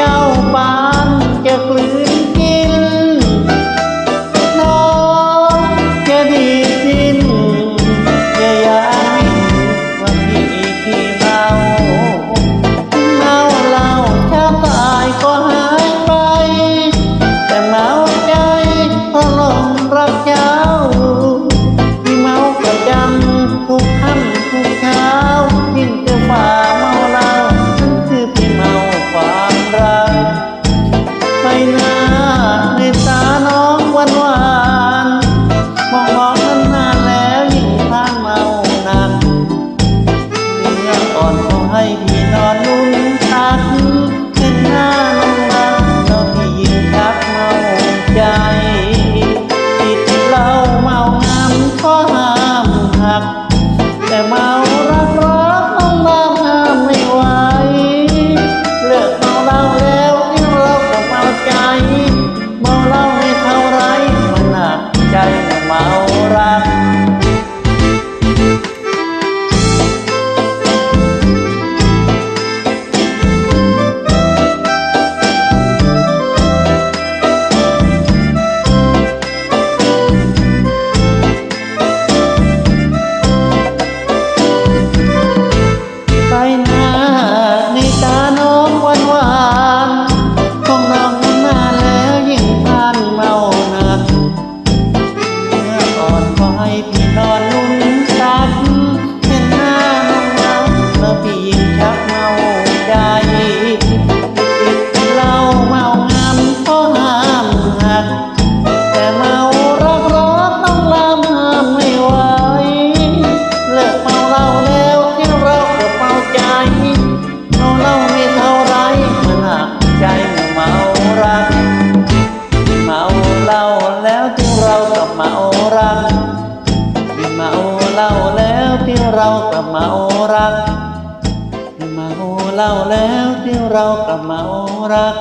เจ้าป่า màu ngắm có hai เหล้าแล้วที่เรากลับมาโอรัก เมาเหล้าแล้วที่เรากลับมาโอรัก